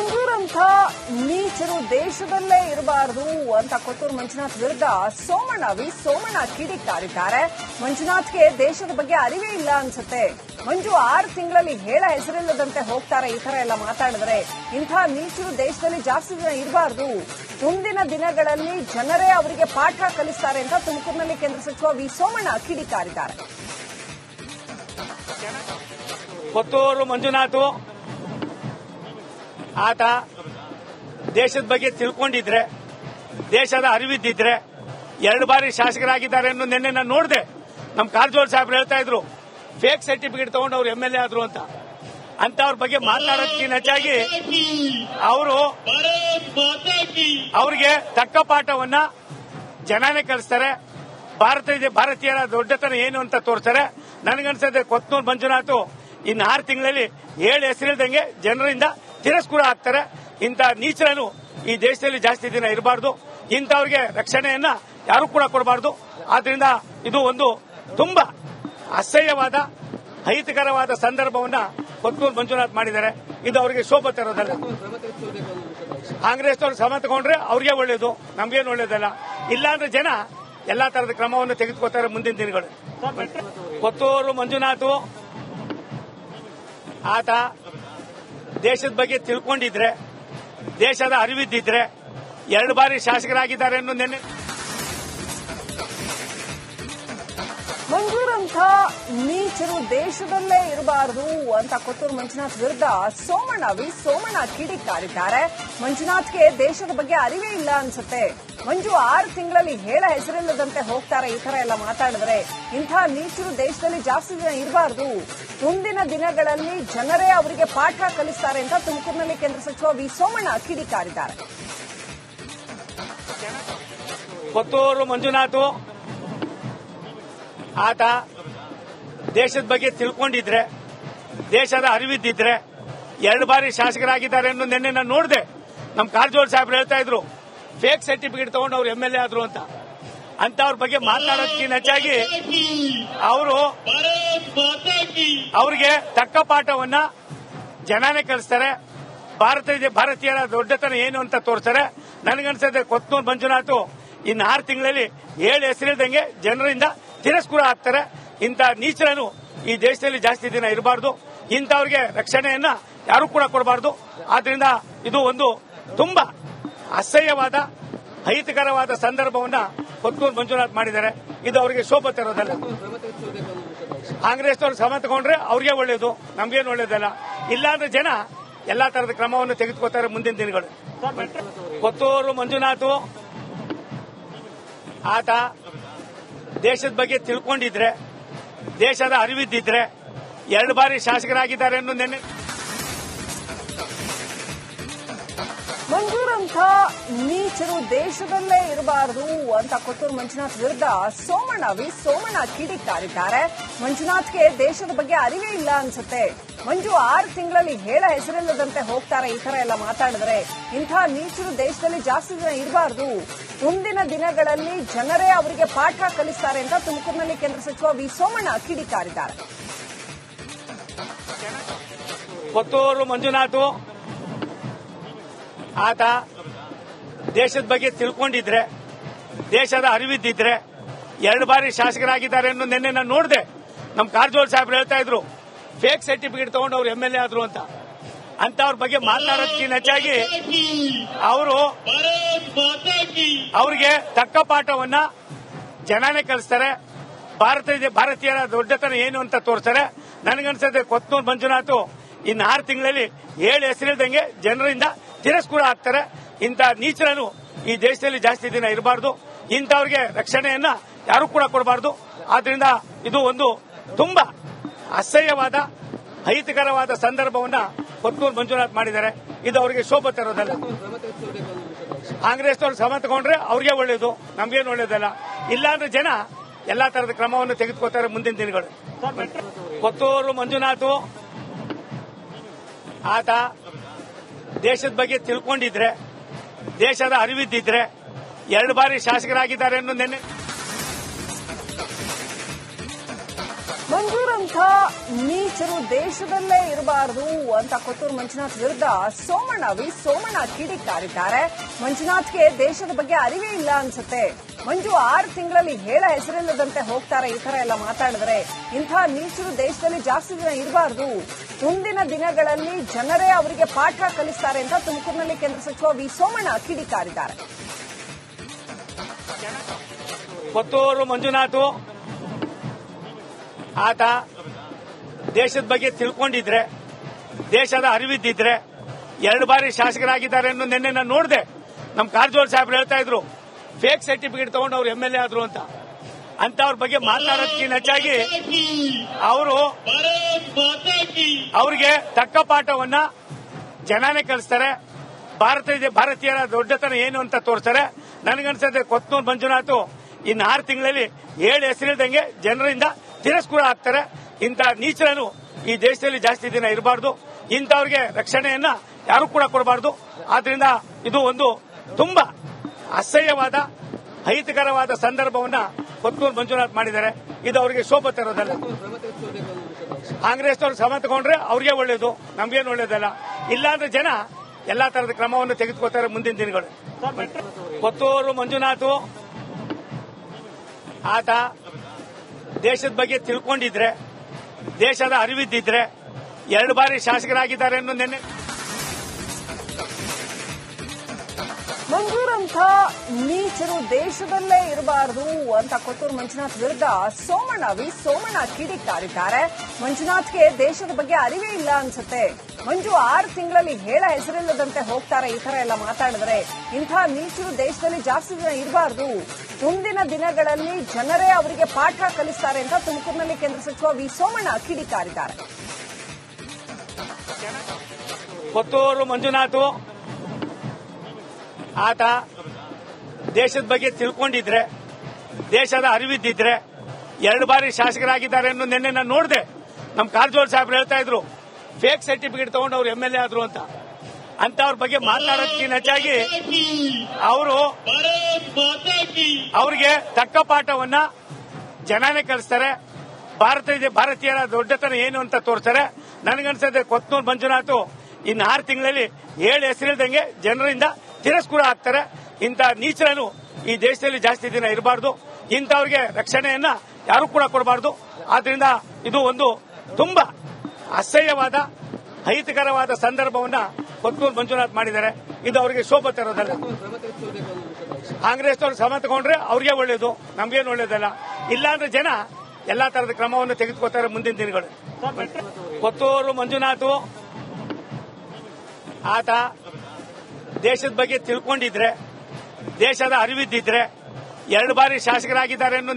ಮಂಜೂರಂಥ ನೀಚರು ದೇಶದಲ್ಲೇ ಇರಬಾರದು ಅಂತ ಕೊತ್ತೂರು ಮಂಜುನಾಥ್ ವಿರುದ್ಧ ಸೋಮಣ್ಣ ವಿ ಸೋಮಣ್ಣ ಕಿಡಿಕಾರಿದ್ದಾರೆ. ಮಂಜುನಾಥ್ಗೆ ದೇಶದ ಬಗ್ಗೆ ಅರಿವೇ ಇಲ್ಲ ಅನ್ಸುತ್ತೆ. ಮಂಜು ಆರು ತಿಂಗಳಲ್ಲಿ ಹೇಳ ಹೆಸರಿಲ್ಲದಂತೆ ಹೋಗ್ತಾರೆ, ಈ ತರ ಎಲ್ಲ ಮಾತಾಡಿದ್ರೆ. ಇಂಥ ನೀಚರು ದೇಶದಲ್ಲಿ ಜಾಸ್ತಿ ದಿನ ಇರಬಾರದು. ಮುಂದಿನ ದಿನಗಳಲ್ಲಿ ಜನರೇ ಅವರಿಗೆ ಪಾಠ ಕಲಿಸ್ತಾರೆ ಅಂತ ತುಮಕೂರಿನಲ್ಲಿ ಕೇಂದ್ರ ಸಚಿವ ವಿ ಸೋಮಣ್ಣ ಕಿಡಿಕಾರಿದ್ದಾರೆ. ಕೊತ್ತೂರು ಮಂಜುನಾಥ್ ಆತ ದೇಶದ ಬಗ್ಗೆ ತಿಳ್ಕೊಂಡಿದ್ರೆ, ದೇಶದ ಅರಿವಿದ್ದಿದ್ರೆ ಎರಡು ಬಾರಿ ಶಾಸಕರಾಗಿದ್ದಾರೆ ಅನ್ನೋ ನಿನ್ನೆ ನಾನು ನೋಡಿದೆ. ನಮ್ಮ ಕಾರಜೋಳ ಸಾಹೇಬ್ರು ಹೇಳ್ತಾ ಇದ್ರು ಫೇಕ್ ಸರ್ಟಿಫಿಕೇಟ್ ತಗೊಂಡು ಅವ್ರು ಎಂ ಎಲ್ ಎ ಆದ್ರು ಅಂತ. ಅಂತ ಅವ್ರ ಬಗ್ಗೆ ಮಾತನಾಡೋದಕ್ಕಿಂತ ಹೆಚ್ಚಾಗಿ ಅವರು ಅವ್ರಿಗೆ ತಕ್ಕ ಪಾಠವನ್ನ ಜನನೇ ಕಲಿಸ್ತಾರೆ. ಭಾರತ ಭಾರತೀಯರ ದೊಡ್ಡತನ ಏನು ಅಂತ ತೋರಿಸ್ತಾರೆ. ನನಗನ್ಸದೆ ಕೊತ್ನೂರು ಮಂಜುನಾಥ್ ಇನ್ನು ಆರು ತಿಂಗಳಲ್ಲಿ ಏಳು ಹೆಸರಿಲ್ದಂಗೆ ಜನರಿಂದ ತಿರಸ್ಕೃತ ಆಗ್ತಾರೆ. ಇಂಥ ನೀಚರನು ಈ ದೇಶದಲ್ಲಿ ಜಾಸ್ತಿ ದಿನ ಇರಬಾರ್ದು. ಇಂಥವ್ರಿಗೆ ರಕ್ಷಣೆಯನ್ನ ಯಾರು ಕೂಡ ಕೊಡಬಾರ್ದು. ಆದ್ರಿಂದ ಇದು ಒಂದು ತುಂಬಾ ಅಸಹ್ಯವಾದ, ಅಹಿತಕರವಾದ ಸಂದರ್ಭವನ್ನ ಕೊತ್ತೂರು ಮಂಜುನಾಥ್ ಮಾಡಿದ್ದಾರೆ. ಇದು ಅವರಿಗೆ ಶೋಭೆ ತರೋದಲ್ಲ. ಕಾಂಗ್ರೆಸ್ ಅವರು ತಗೊಂಡ್ರೆ ಅವ್ರಿಗೆ ಒಳ್ಳೇದು, ನಮ್ಗೇನು ಒಳ್ಳೇದಲ್ಲ. ಇಲ್ಲಾಂದ್ರೆ ಜನ ಎಲ್ಲಾ ತರದ ಕ್ರಮವನ್ನು ತೆಗೆದುಕೊತಾರೆ ಮುಂದಿನ ದಿನಗಳು. ಕೊತ್ತೂರು ಮಂಜುನಾಥ್, ಆತ ದೇಶದ ಬಗ್ಗೆ ತಿಳ್ಕೊಂಡಿದ್ರೆ ದೇಶದ ಅರಿವಿದ್ದಿದ್ರೆ ಎರಡು ಬಾರಿ ಶಾಸಕರಾಗಿದ್ದಾರೆ ಅನ್ನೋ ನಿನ್ನೆ ಮಂಜೂರಂಥ ನೀಚರು ದೇಶದಲ್ಲೇ ಇರಬಾರದು ಅಂತ ಕೊತ್ತೂರು ಮಂಜುನಾಥ್ ವಿರುದ್ಧ ಸೋಮಣ್ಣ ವಿ ಸೋಮಣ್ಣ ಕಿಡಿಕಾರಿದ್ದಾರೆ. ಮಂಜುನಾಥ್ಗೆ ದೇಶದ ಬಗ್ಗೆ ಅರಿವೇ ಇಲ್ಲ ಅನ್ಸುತ್ತೆ. ಮಂಜು ಆರು ತಿಂಗಳಲ್ಲಿ ಹೇಳ ಹೆಸರಿಲ್ಲದಂತೆ ಹೋಗ್ತಾರೆ, ಈ ತರ ಎಲ್ಲ ಮಾತಾಡಿದ್ರೆ. ಇಂಥ ನೀಚರು ದೇಶದಲ್ಲಿ ಜಾಸ್ತಿ ದಿನ ಇರಬಾರದು. ಮುಂದಿನ ದಿನಗಳಲ್ಲಿ ಜನರೇ ಅವರಿಗೆ ಪಾಠ ಕಲಿಸ್ತಾರೆ ಅಂತ ತುಮಕೂರಿನಲ್ಲಿ ಕೇಂದ್ರ ಸಚಿವ ವಿ ಸೋಮಣ್ಣ ಕಿಡಿಕಾರಿದ್ದಾರೆ. ಕೊತ್ತೂರು ಮಂಜುನಾಥ್ ಆತ ದೇಶದ ಬಗ್ಗೆ ತಿಳ್ಕೊಂಡಿದ್ರೆ, ದೇಶದ ಅರಿವಿದ್ದಿದ್ರೆ ಎರಡು ಬಾರಿ ಶಾಸಕರಾಗಿದ್ದಾರೆ ಅನ್ನೋ ನಿನ್ನೆ ನಾನು ನೋಡಿದೆ. ನಮ್ಮ ಕಾರಜೋಳ ಸಾಹೇಬ್ರು ಹೇಳ್ತಾ ಇದ್ರು ಫೇಕ್ ಸರ್ಟಿಫಿಕೇಟ್ ತಗೊಂಡು ಅವ್ರು ಎಂ ಎಲ್ ಎ ಆದ್ರು ಅಂತ. ಅಂತ ಅವ್ರ ಬಗ್ಗೆ ಮಾತನಾಡೋದಕ್ಕಿಂತ ಹೆಚ್ಚಾಗಿ ಅವರು ಅವ್ರಿಗೆ ತಕ್ಕ ಪಾಠವನ್ನ ಜನನೇ ಕಲಿಸ್ತಾರೆ. ಭಾರತ ಭಾರತೀಯರ ದೊಡ್ಡತನ ಏನು ಅಂತ ತೋರಿಸ್ತಾರೆ. ನನಗನ್ಸದೆ ಕೊತ್ನೂರು ಮಂಜುನಾಥ್ ಇನ್ನು ಆರು ತಿಂಗಳಲ್ಲಿ ಏಳು ಹೆಸರಿಲ್ದಂಗೆ ಜನರಿಂದ ತಿರಸ್ಕೃತ ಆಗ್ತಾರೆ. ಇಂಥ ನೀಚರನು ಈ ದೇಶದಲ್ಲಿ ಜಾಸ್ತಿ ದಿನ ಇರಬಾರ್ದು. ಇಂಥವ್ರಿಗೆ ರಕ್ಷಣೆಯನ್ನ ಯಾರು ಕೂಡ ಕೊಡಬಾರ್ದು. ಆದ್ರಿಂದ ಇದು ಒಂದು ತುಂಬಾ ಅಸಹ್ಯವಾದ, ಅಹಿತಕರವಾದ ಸಂದರ್ಭವನ್ನ ಕೊತ್ತೂರು ಮಂಜುನಾಥ್ ಮಾಡಿದ್ದಾರೆ. ಇದು ಅವರಿಗೆ ಶೋಭೆ ತರೋದಲ್ಲ. ಕಾಂಗ್ರೆಸ್ ಅವರು ಶ್ರಮ ತಗೊಂಡ್ರೆ ಅವ್ರಿಗೆ ಒಳ್ಳೇದು, ನಮ್ಗೇನು ಒಳ್ಳೇದಲ್ಲ. ಇಲ್ಲಾಂದ್ರೆ ಜನ ಎಲ್ಲಾ ತರದ ಕ್ರಮವನ್ನು ತೆಗೆದುಕೊತಾರೆ ಮುಂದಿನ ದಿನಗಳು. ಕೊತ್ತೂರು ಮಂಜುನಾಥ್, ಆತ ದೇಶದ ಬಗ್ಗೆ ತಿಳ್ಕೊಂಡಿದ್ರೆ ದೇಶದ ಅರಿವಿದ್ದಿದ್ರೆ ಎರಡು ಬಾರಿ ಶಾಸಕರಾಗಿದ್ದಾರೆ ಅನ್ನೋ ನಿನ್ನೆ ಮಂಜೂರಂಥ ನೀಚರು ದೇಶದಲ್ಲೇ ಇರಬಾರದು ಅಂತ ಕೊತ್ತೂರು ಮಂಜುನಾಥ್ ವಿರುದ್ಧ ಸೋಮಣ್ಣ ವಿ ಸೋಮಣ್ಣ ಕಿಡಿಕಾರಿದ್ದಾರೆ. ಮಂಜುನಾಥ್ಗೆ ದೇಶದ ಬಗ್ಗೆ ಅರಿವೇ ಇಲ್ಲ ಅನ್ಸುತ್ತೆ. ಮಂಜು ಆರು ತಿಂಗಳಲ್ಲಿ ಹೇಳ ಹೆಸರಿಲ್ಲದಂತೆ ಹೋಗ್ತಾರೆ, ಈ ತರ ಎಲ್ಲ ಮಾತಾಡಿದ್ರೆ. ಇಂಥ ನೀಚರು ದೇಶದಲ್ಲಿ ಜಾಸ್ತಿ ದಿನ ಇರಬಾರದು. ಮುಂದಿನ ದಿನಗಳಲ್ಲಿ ಜನರೇ ಅವರಿಗೆ ಪಾಠ ಕಲಿಸ್ತಾರೆ ಅಂತ ತುಮಕೂರಿನಲ್ಲಿ ಕೇಂದ್ರ ಸಚಿವ ವಿ ಸೋಮಣ್ಣ ಕಿಡಿಕಾರಿದ್ದಾರೆ. ಕೊತ್ತೂರು ಮಂಜುನಾಥ್ ಆತ ದೇಶದ ಬಗ್ಗೆ ತಿಳ್ಕೊಂಡಿದ್ರೆ, ದೇಶದ ಅರಿವಿದ್ದಿದ್ರೆ ಎರಡು ಬಾರಿ ಶಾಸಕರಾಗಿದ್ದಾರೆ ಅನ್ನೋ ನಿನ್ನೆ ನಾನು ನೋಡಿದೆ. ನಮ್ಮ ಕಾರಜೋಳ ಸಾಹೇಬ್ರು ಹೇಳ್ತಾ ಇದ್ರು ಫೇಕ್ ಸರ್ಟಿಫಿಕೇಟ್ ತಗೊಂಡು ಅವ್ರು ಎಂ ಎಲ್ ಎ ಆದ್ರು ಅಂತ. ಅಂತ ಅವ್ರ ಬಗ್ಗೆ ಮಾತನಾಡೋದಕ್ಕಿಂತ ಹೆಚ್ಚಾಗಿ ಅವರು ಅವ್ರಿಗೆ ತಕ್ಕ ಪಾಠವನ್ನ ಜನನೇ ಕಲಿಸ್ತಾರೆ. ಭಾರತ ಭಾರತೀಯರ ದೊಡ್ಡತನ ಏನು ಅಂತ ತೋರಿಸ್ತಾರೆ. ನನಗನ್ಸದೆ ಕೊತ್ನೂರು ಮಂಜುನಾಥ್ ಇನ್ನು ಆರು ತಿಂಗಳಲ್ಲಿ ಏಳು ಹೆಸರಿಲ್ದಂಗೆ ಜನರಿಂದ ತಿರಸ್ಕೃತ ಆಗ್ತಾರೆ. ಇಂಥ ನೀಚರನ್ನು ಈ ದೇಶದಲ್ಲಿ ಜಾಸ್ತಿ ದಿನ ಇರಬಾರ್ದು. ಇಂಥವ್ರಿಗೆ ರಕ್ಷಣೆಯನ್ನ ಯಾರು ಕೂಡ ಕೊಡಬಾರ್ದು. ಆದ್ರಿಂದ ಇದು ಒಂದು ತುಂಬಾ ಅಸಹ್ಯವಾದ, ಅಹಿತಕರವಾದ ಸಂದರ್ಭವನ್ನ ಕೊತ್ತೂರು ಮಂಜುನಾಥ್ ಮಾಡಿದ್ದಾರೆ. ಇದು ಅವರಿಗೆ ಶೋಭೆ ತರೋದಲ್ಲ. ಕಾಂಗ್ರೆಸ್ ಅವರು ಶ್ರಮ ತಗೊಂಡ್ರೆ ಅವ್ರಿಗೆ ಒಳ್ಳೇದು, ನಮ್ಗೇನು ಒಳ್ಳೇದಲ್ಲ. ಇಲ್ಲಾಂದ್ರೆ ಜನ ಎಲ್ಲಾ ತರದ ಕ್ರಮವನ್ನು ತೆಗೆದುಕೊತಾರೆ ಮುಂದಿನ ದಿನಗಳು. ಕೊತ್ತೂರು ಮಂಜುನಾಥ್, ಆತ ದೇಶದ ಬಗ್ಗೆ ತಿಳ್ಕೊಂಡಿದ್ರೆ ದೇಶದ ಅರಿವಿದ್ದಿದ್ರೆ ಎರಡು ಬಾರಿ ಶಾಸಕರಾಗಿದ್ದಾರೆ ಅನ್ನೋ ನಿನ್ನೆ ಮಂಜೂರಂಥ ನೀಚರು ದೇಶದಲ್ಲೇ ಇರಬಾರದು ಅಂತ ಕೊತ್ತೂರು ಮಂಜುನಾಥ್ ವಿರುದ್ಧ ಸೋಮಣ್ಣ ವಿ ಸೋಮಣ್ಣ ಕಿಡಿಕಾರಿದ್ದಾರೆ. ಮಂಜುನಾಥ್ಗೆ ದೇಶದ ಬಗ್ಗೆ ಅರಿವೇ ಇಲ್ಲ ಅನ್ಸುತ್ತೆ. ಮಂಜು ಆರು ತಿಂಗಳಲ್ಲಿ ಹೇಳ ಹೆಸರಿಲ್ಲದಂತೆ ಹೋಗ್ತಾರೆ, ಈ ತರ ಎಲ್ಲ ಮಾತಾಡಿದ್ರೆ. ಇಂಥ ನೀಚರು ದೇಶದಲ್ಲಿ ಜಾಸ್ತಿ ದಿನ ಇರಬಾರದು. ಮುಂದಿನ ದಿನಗಳಲ್ಲಿ ಜನರೇ ಅವರಿಗೆ ಪಾಠ ಕಲಿಸ್ತಾರೆ ಅಂತ ತುಮಕೂರಿನಲ್ಲಿ ಕೇಂದ್ರ ಸಚಿವ ವಿ ಸೋಮಣ್ಣ ಕಿಡಿಕಾರಿದ್ದಾರೆ. ಕೊತ್ತೂರು ಮಂಜುನಾಥ್ ಆತ ದೇಶದ ಬಗ್ಗೆ ತಿಳ್ಕೊಂಡಿದ್ರೆ, ದೇಶದ ಅರಿವಿದ್ದಿದ್ರೆ ಎರಡು ಬಾರಿ ಶಾಸಕರಾಗಿದ್ದಾರೆ ಅನ್ನೋ ನಿನ್ನೆ ನಾನು ನೋಡಿದೆ. ನಮ್ಮ ಕಾರಜೋಳ ಸಾಹೇಬ್ರು ಹೇಳ್ತಾ ಇದ್ರು ಫೇಕ್ ಸರ್ಟಿಫಿಕೇಟ್ ತಗೊಂಡು ಅವ್ರು ಎಂ ಎಲ್ ಎ ಆದ್ರು ಅಂತ. ಅಂತವ್ರ ಬಗ್ಗೆ ಮಾತನಾಡೋದಕ್ಕಿಂತ ಹೆಚ್ಚಾಗಿ ಅವರು ಅವ್ರಿಗೆ ತಕ್ಕ ಪಾಠವನ್ನ ಜನನೇ ಕಲಿಸ್ತಾರೆ. ಭಾರತ ಭಾರತೀಯರ ದೊಡ್ಡತನ ಏನು ಅಂತ ತೋರಿಸ್ತಾರೆ. ನನಗನ್ಸುತ್ತೆ ಕೊತ್ನೂರು ಮಂಜುನಾಥ್ ಇನ್ನು ಆರು ತಿಂಗಳಲ್ಲಿ ಏಳು ಹೆಸರಿಲ್ದಂಗೆ ಜನರಿಂದ ತಿರಸ್ಕೃತ ಆಗ್ತಾರೆ ಇಂಥ ನೀಚರನು ಈ ದೇಶದಲ್ಲಿ ಜಾಸ್ತಿ ದಿನ ಇರಬಾರ್ದು. ಇಂಥವ್ರಿಗೆ ರಕ್ಷಣೆಯನ್ನ ಯಾರು ಕೂಡ ಕೊಡಬಾರ್ದು. ಆದ್ರಿಂದ ಇದು ಒಂದು ತುಂಬಾ ಅಸಹ್ಯವಾದ, ಅಹಿತಕರವಾದ ಸಂದರ್ಭವನ್ನ ಕೊತ್ತೂರು ಮಂಜುನಾಥ್ ಮಾಡಿದ್ದಾರೆ. ಇದು ಅವರಿಗೆ ಶೋಭೆ ತರೋದಲ್ಲ. ಕಾಂಗ್ರೆಸ್ನವರು ಶ್ರಮ ತಗೊಂಡ್ರೆ ಅವ್ರಿಗೆ ಒಳ್ಳೇದು, ನಮ್ಗೇನು ಒಳ್ಳೇದಲ್ಲ. ಇಲ್ಲಾಂದ್ರೆ ಜನ ಎಲ್ಲಾ ತರದ ಕ್ರಮವನ್ನು ತೆಗೆದುಕೊಳ್ತಾರೆ ಮುಂದಿನ ದಿನಗಳು. ಕೊತ್ತೂರು ಮಂಜುನಾಥ್, ಆತ ದೇಶದ ಬಗ್ಗೆ ತಿಳ್ಕೊಂಡಿದ್ರೆ ದೇಶದ ಅರಿವಿದ್ದಿದ್ರೆ ಎರಡು ಬಾರಿ ಶಾಸಕರಾಗಿದ್ದಾರೆ ಅನ್ನೋ ನಿನ್ನೆ ಮಂಜೂರಂಥ ನೀಚರು ದೇಶದಲ್ಲೇ ಇರಬಾರದು ಅಂತ ಕೊತ್ತೂರು ಮಂಜುನಾಥ್ ವಿರುದ್ಧ ಸೋಮಣ್ಣ ವಿ ಸೋಮಣ್ಣ ಕಿಡಿಕಾರಿದ್ದಾರೆ. ಮಂಜುನಾಥ್ಗೆ ದೇಶದ ಬಗ್ಗೆ ಅರಿವೇ ಇಲ್ಲ ಅನ್ಸುತ್ತೆ. ಮಂಜು ಆರು ತಿಂಗಳಲ್ಲಿ ಹೇಳ ಹೆಸರಿಲ್ಲದಂತೆ ಹೋಗ್ತಾರೆ, ಈ ತರ ಎಲ್ಲ ಮಾತಾಡಿದ್ರೆ. ಇಂಥ ನೀಚರು ದೇಶದಲ್ಲಿ ಜಾಸ್ತಿ ದಿನ ಇರಬಾರದು. ಮುಂದಿನ ದಿನಗಳಲ್ಲಿ ಜನರೇ ಅವರಿಗೆ ಪಾಠ ಕಲಿಸ್ತಾರೆ ಅಂತ ತುಮಕೂರಿನಲ್ಲಿ ಕೇಂದ್ರ ಸಚಿವ ವಿ ಸೋಮಣ್ಣ ಕಿಡಿಕಾರಿದ್ದಾರೆ. ಕೊತ್ತೂರು ಮಂಜುನಾಥ್ ಆತ ದೇಶದ ಬಗ್ಗೆ ತಿಳ್ಕೊಂಡಿದ್ರೆ, ದೇಶದ ಅರಿವಿದ್ದಿದ್ರೆ ಎರಡು ಬಾರಿ ಶಾಸಕರಾಗಿದ್ದಾರೆ ಅನ್ನೋ ನಿನ್ನೆ ನಾನು ನೋಡಿದೆ. ನಮ್ಮ ಕಾರಜೋಳ ಸಾಹೇಬ್ರು ಹೇಳ್ತಾ ಇದ್ರು ಫೇಕ್ ಸರ್ಟಿಫಿಕೇಟ್ ತಗೊಂಡು ಅವ್ರು ಎಂ ಎಲ್ ಎ ಆದ್ರು ಅಂತ. ಅಂತವ್ರ ಬಗ್ಗೆ ಮಾತನಾಡೋದಕ್ಕಿಂತ ಹೆಚ್ಚಾಗಿ ಅವರು ಅವ್ರಿಗೆ ತಕ್ಕ ಪಾಠವನ್ನ ಜನನೇ ಕಲಿಸ್ತಾರೆ. ಭಾರತ ಭಾರತೀಯರ ದೊಡ್ಡತನ ಏನು ಅಂತ ತೋರ್ತಾರೆ ನನಗನ್ಸುತ್ತೆ ಕೊತ್ನೂರು ಮಂಜುನಾಥ್ ಇನ್ನು ಆರು ತಿಂಗಳಲ್ಲಿ ಏಳು ಹೆಸರಿಲ್ದಂಗೆ ಜನರಿಂದ ತಿರಸ್ಕೃತ ಆಗ್ತಾರೆ. ಇಂಥ ನೀಚರನು ಈ ದೇಶದಲ್ಲಿ ಜಾಸ್ತಿ ದಿನ ಇರಬಾರ್ದು. ಇಂಥವ್ರಿಗೆ ರಕ್ಷಣೆಯನ್ನ ಯಾರು ಕೂಡ ಕೊಡಬಾರ್ದು. ಆದ್ರಿಂದ ಇದು ಒಂದು ತುಂಬಾ ಅಸಹ್ಯವಾದ, ಅಹಿತಕರವಾದ ಸಂದರ್ಭವನ್ನ ಕೊತ್ತೂರು ಮಂಜುನಾಥ್ ಮಾಡಿದ್ದಾರೆ. ಇದು ಅವರಿಗೆ ಶೋಭೆ ತರೋದಲ್ಲ. ಕಾಂಗ್ರೆಸ್ನವರು ಶ್ರಮ ತಗೊಂಡ್ರೆ ಅವ್ರಿಗೆ ಒಳ್ಳೇದು, ನಮ್ಗೇನು ಒಳ್ಳೇದಲ್ಲ. ಇಲ್ಲಾಂದ್ರೆ ಜನ ಎಲ್ಲಾ ತರದ ಕ್ರಮವನ್ನು ತೆಗೆದುಕೊಳ್ತಾರೆ ಮುಂದಿನ ದಿನಗಳು. ಕೊತ್ತೂರು ಮಂಜುನಾಥ್, ಆತ ದೇಶದ ಬಗ್ಗೆ ತಿಳ್ಕೊಂಡಿದ್ರೆ ದೇಶದ ಅರಿವಿದ್ದಿದ್ರೆ ಎರಡು ಬಾರಿ ಶಾಸಕರಾಗಿದ್ದಾರೆ ಅನ್ನೋ